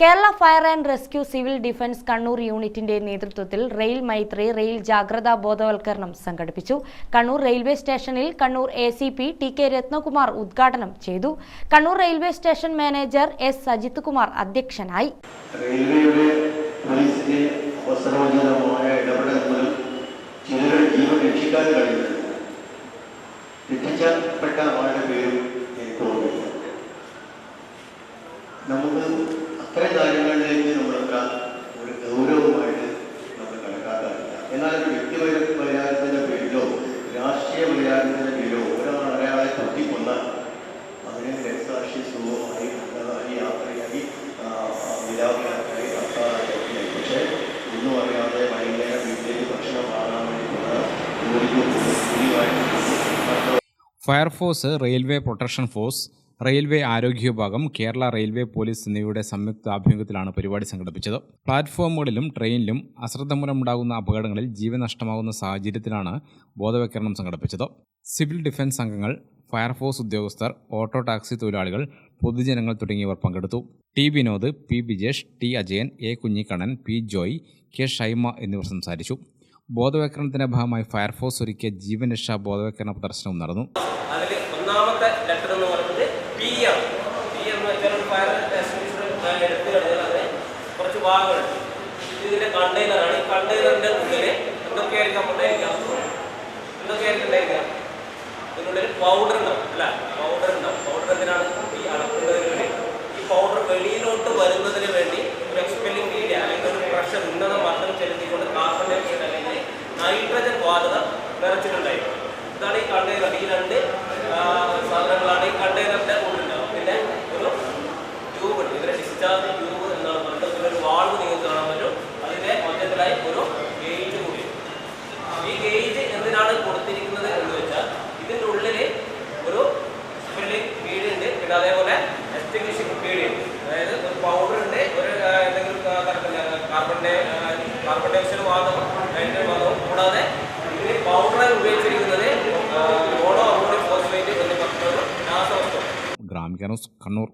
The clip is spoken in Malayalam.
Kerala fire and rescue civil defence Kannur യൂണിറ്റിന്റെ നേതൃത്വത്തിൽ റെയിൽ മൈത്രി റെയിൽ ജാഗ്രതാ ബോധവൽക്കരണം സംഘടിപ്പിച്ചു. കണ്ണൂർ റെയിൽവേ സ്റ്റേഷനിൽ Kannur A C P T K Ratnakumar ഉദ്ഘാടനം ചെയ്തു. Kannur railway station manager S Sajith Kumar അധ്യക്ഷനായി. നമുക്ക് അത്തരം കാര്യങ്ങളിലേക്ക് നമ്മളൊക്കെ ഒരു ഗൗരവമായിട്ട് നമ്മൾ കണക്കാക്കാറില്ല. എന്നാൽ ഒരു വ്യക്തി പേരിലോ രാഷ്ട്രീയ വൈരാഗ്യത്തിന്റെ പേരിലോ ഒരാൾ ഒരാളെ കുത്തിക്കൊന്നാൽ അവന് രക്തസാക്ഷി സുഖമായി നല്ലതായി യാത്രയായി വിലാപയാത്രയായി ഭർത്താവായി പക്ഷേ ഒന്നും അറിയാതെ വൈകുന്നേരം വീട്ടിലേക്ക് ഭക്ഷണം വാങ്ങാൻ വേണ്ടി fire force railway protection force railway ആരോഗ്യ വിഭാഗം കേരള റെയിൽവേ പോലീസ് എന്നിവയുടെ സംയുക്ത ആഭിമുഖ്യത്തിലാണ് പരിപാടി സംഘടിപ്പിച്ചത്. പ്ലാറ്റ്ഫോമുകളിലും ട്രെയിനിലും അശ്രദ്ധ മൂലമുണ്ടാകുന്ന അപകടങ്ങളിൽ ജീവൻ നഷ്ടമാകുന്ന സാഹചര്യത്തിലാണ് ബോധവൽക്കരണം സംഘടിപ്പിച്ചത്. സിവിൽ ഡിഫൻസ് അംഗങ്ങൾ ഫയർഫോഴ്സ് ഉദ്യോഗസ്ഥർ ഓട്ടോ ടാക്സി തൊഴിലാളികൾ പൊതുജനങ്ങൾ തുടങ്ങിയവർ പങ്കെടുത്തു. T Vinod P Bijesh T Ajayan A Kunhikannan P Joy K Shaima എന്നിവർ സംസാരിച്ചു. ബോധവൽക്കരണത്തിന്റെ ഭാഗമായി ഫയർഫോഴ്സ് ഒരുക്കിയ ജീവൻ രക്ഷാ ബോധവൽക്കരണ പ്രദർശനവും നടന്നു. അതിൽ ഫയർ കുറച്ച് ഇതിന്റെ കണ്ടെയ്നറിന്റെ ഇതിനുള്ളിൽ പൗഡർ ഉണ്ടാവും അല്ല? പൗഡർ ഉണ്ടാവും. പൗഡർ എന്തിനാണ്? ഈ അളക്കുന്നതിന് വേണ്ടി. ഈ പൗഡർ വെളിയിലോട്ട് വരുന്നതിന് വേണ്ടി കാർബൺ ഡൈ ഓക്സൈഡ് വാതകം നൈട്രജൻ വാതകം കൂടാതെ ഇതിന് പൗഡറായി ഉപയോഗിച്ചിരിക്കുന്നത് ഓണോ അമോണിയം ഫോസ്ഫേറ്റ് എന്ന് ഒരു രാസവസ്തു ഗ്രാമിക കണ്ണൂർ.